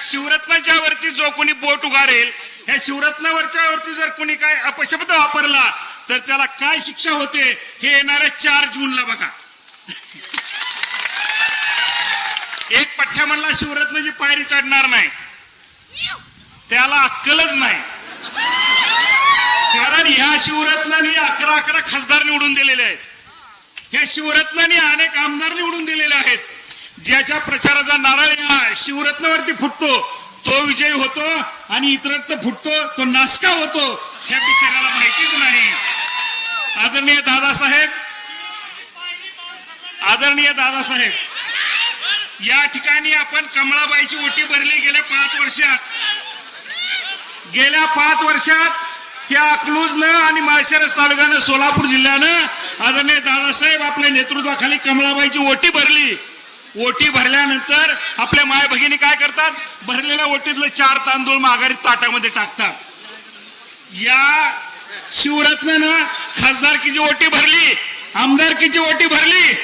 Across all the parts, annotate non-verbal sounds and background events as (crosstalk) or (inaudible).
शिवरत्नाच्या वरती जो कोणी बोट उगारेल ह्या शिवरत्नावरच्या वरती जर कोणी काय अपशब्द वापरला तर त्याला काय शिक्षा होते हे येणाऱ्या चार जूनला बघा. एक पठ्ठ्या म्हणला शिवरत्नाची पायरी चढणार नाही त्याला अक्कलच नाही. कारण ह्या शिवरत्नाने अकरा अकरा खासदार निवडून दिलेले आहेत. ह्या शिवरत्नाने अनेक आमदार निवडून दिलेले आहेत. ज्याच्या प्रचाराचा नारळ या शिवरत्नावरती फुटतो तो विजयी होतो आणि इतरत्र फुटतो तो नासका होतो ह्या बिचाराला माहितीच नाही. आदरणीय दादासाहेब आदरणीय दादासाहेब या ठिकाणी आपण कमळाबाईची ओटी भरली गेल्या पाच वर्षात. गेल्या पाच वर्षात या अकलूजनं आणि माळशिरस तालुक्यानं सोलापूर जिल्ह्यानं आदरणीय दादासाहेब आपल्या नेतृत्वाखाली कमळाबाईची ओटी भरली. ओटी भरल्यानंतर आपल्या माय भगिनी काय करतात? भरलेल्या ओटीतले चार तांदूळ माघारी ताटामध्ये टाकतात. या शिवरत्नानं खासदारकीची ओटी भरली आमदारकीची ओटी भरली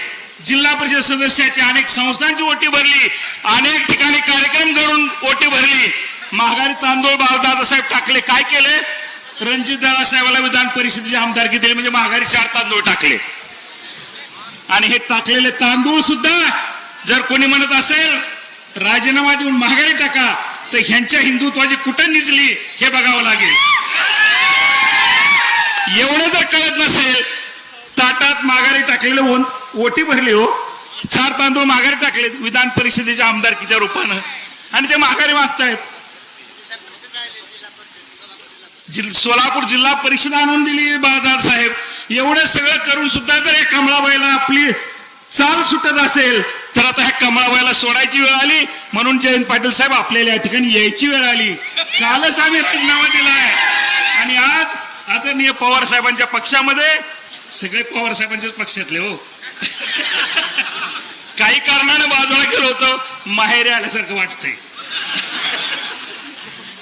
जिल्हा परिषद सदस्याची अनेक संस्थांची ओटी भरली अनेक ठिकाणी कार्यक्रम घडून ओटी भरली. महागारी तांदूळ दादासाहेब टाकले काय केले? रणजित दादासाहेबाला विधान परिषदेची आमदारकी दिली म्हणजे महागारी चार तांदूळ टाकले. आणि हे टाकलेले तांदूळ सुद्धा जर कोणी म्हणत असेल राजीनामा देऊन महागारी टाका तर ह्यांच्या हिंदुत्वाची कुठं निजली हे बघावं लागेल. एवढं जर कळत नसेल ताटात माघारी टाकलेले होऊन ओटी भरली हो. चार तांदूळ माघारी टाकले विधान परिषदेच्या आमदारकीच्या रूपानं. आणि ते माघारी मागतायत. सोलापूर जिल्हा परिषद आणून दिली बाळदार साहेब. एवढं सगळं करून सुद्धा जर या कमळाबाईला आपली चाल सुटत असेल तर आता ह्या कमळाबाईला सोडायची वेळ आली म्हणून जयंत पाटील साहेब आपल्याला या ठिकाणी यायची वेळ आली. कालच आम्ही राजीनामा दिलाय. आणि आज आदरणीय पवार साहेबांच्या पक्षामध्ये सगळे पवार साहेबांच्याच पक्षातले हो. (laughs) काही कारणाने बाजूला गेलो होतो माहेरी आल्यासारखं वाटतंय.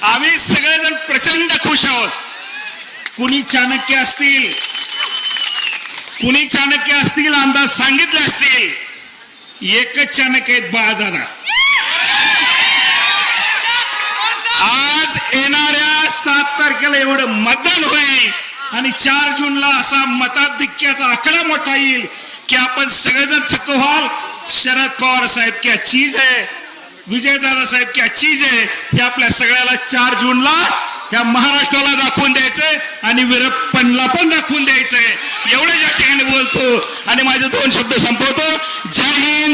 आम्ही सगळेजण प्रचंड खुश आहोत. कुणी चाणक्य असतील कुणी चाणक्य असतील अंदाज सांगितले असतील एकच चाणक्य आहेत बाळदादा आज येणाऱ्या सात तारखेला एवढं मतदान होईल आणि चार जूनला असा मताधिक्याचा आकडा मोठा येईल की आपण सगळेजण थक्क व्हाल. शरद पवार साहेब क्या चीज आहे विजयदादा साहेब क्या चीज आहे हे आपल्या सगळ्याला चार जूनला या महाराष्ट्राला दाखवून द्यायचंय आणि विरप्पनला पण दाखवून द्यायचंय. एवढं ज्या ठिकाणी बोलतो आणि माझे दोन शब्द संपवतो. जय हिंद.